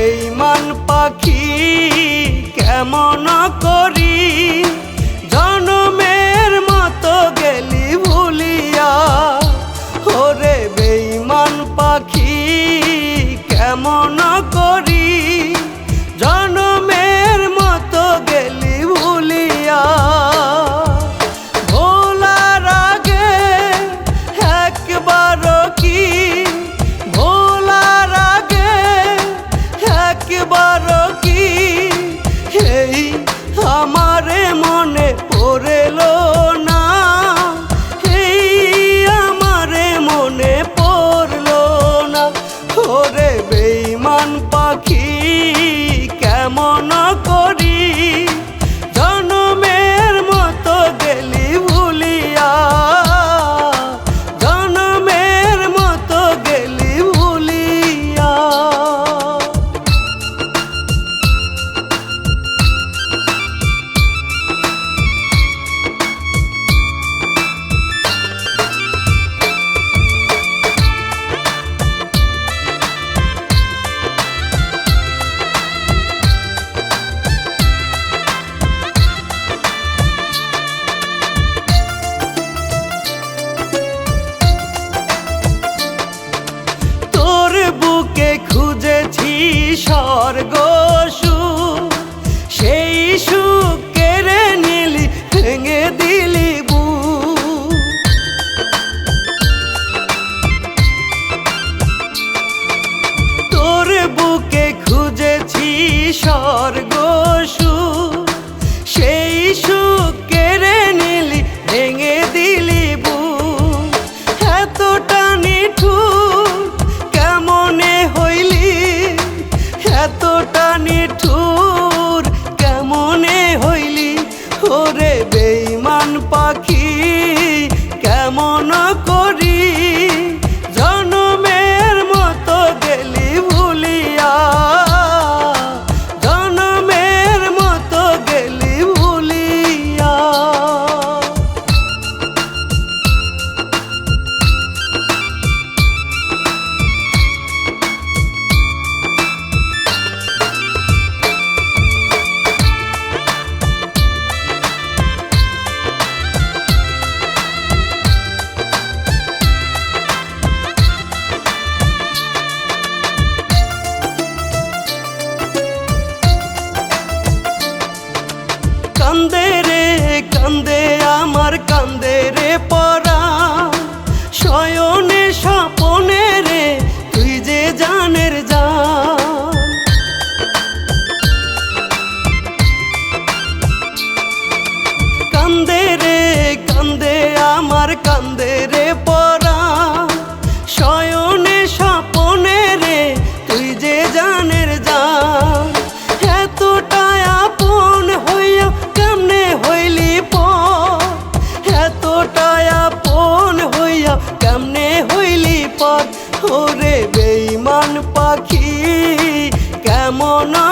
বেইমান পাখি কেমন করি? জনমের মতো গেলি ভুলিয়া। ওরে বেইমান পাখি কেমন করি? keep এতটা নিঠুর কেমনে হইলি? এতটা নিঠুর কেমনে হইলি? ওরে বেইমান পাখি না